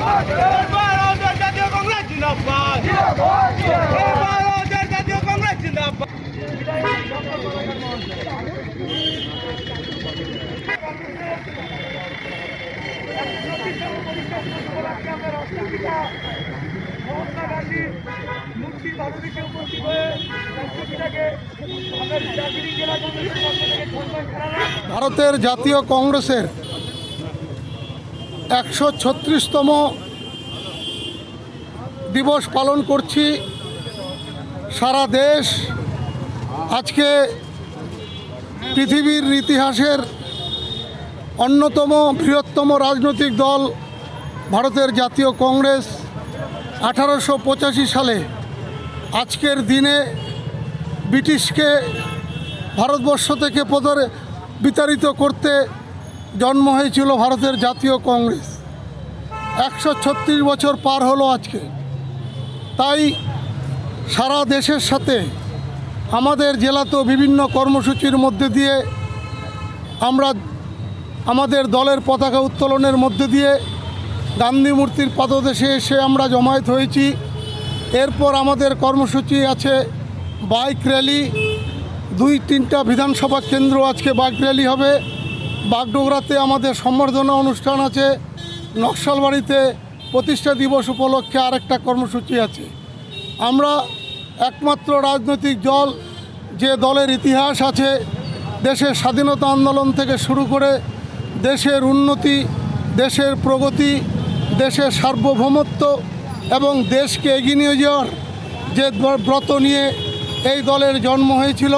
ভারতের জাতীয় কংগ্রেস জিন্দাবাদ ভারতের জাতীয় কংগ্রেস জিন্দাবাদ। মহাত্মা গান্ধীর মূর্তি বাদুরিকে উপস্থিত হয়ে রাষ্ট্রপিতাকে আমাদের দার্জিলিং জেলা কংগ্রেসের পক্ষ থেকে সম্মান জানালাম ভারতের জাতীয় কংগ্রেসের একশো ছত্রিশতম দিবস পালন করছি। সারা দেশ আজকে পৃথিবীর ইতিহাসের অন্যতম বৃহত্তম রাজনৈতিক দল ভারতের জাতীয় কংগ্রেস। আঠারোশো পঁচাশি সালে আজকের দিনে ব্রিটিশকে ভারতবর্ষ থেকে পদরে বিতাড়িত করতে জন্ম হয়েছিল ভারতের জাতীয় কংগ্রেস। একশো ছত্রিশ বছর পার হলো আজকে। তাই সারা দেশের সাথে আমাদের জেলাতেও বিভিন্ন কর্মসূচির মধ্যে দিয়ে আমরা আমাদের দলের পতাকা উত্তোলনের মধ্যে দিয়ে গান্ধী মূর্তির পাদদেশে এসে আমরা জমায়েত হয়েছি। এরপর আমাদের কর্মসূচি আছে বাইক র্যালি। দুই তিনটা বিধানসভা কেন্দ্র আজকে বাইক র্যালি হবে। বাগডোগরাতে আমাদের সম্বর্ধনা অনুষ্ঠান আছে। নকশালবাড়িতে প্রতিষ্ঠা দিবস উপলক্ষে আরেকটা কর্মসূচি আছে। আমরা একমাত্র রাজনৈতিক দল, যে দলের ইতিহাস আছে, দেশের স্বাধীনতা আন্দোলন থেকে শুরু করে দেশের উন্নতি, দেশের প্রগতি, দেশের সার্বভৌমত্ব এবং দেশকে এগিয়ে নিয়ে যাওয়ার যে ব্রত নিয়ে এই দলের জন্ম হয়েছিল।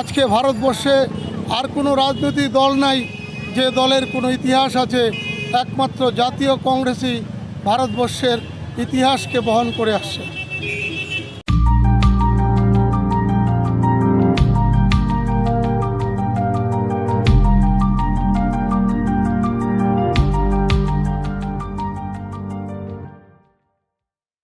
আজকে ভারতবর্ষে আর কোনো রাজনৈতিক দল নাই, যে দলের কোনো ইতিহাস আছে, একমাত্র জাতীয় কংগ্রেসই ভারতবর্ষের ইতিহাসকে বহন করে আসছে।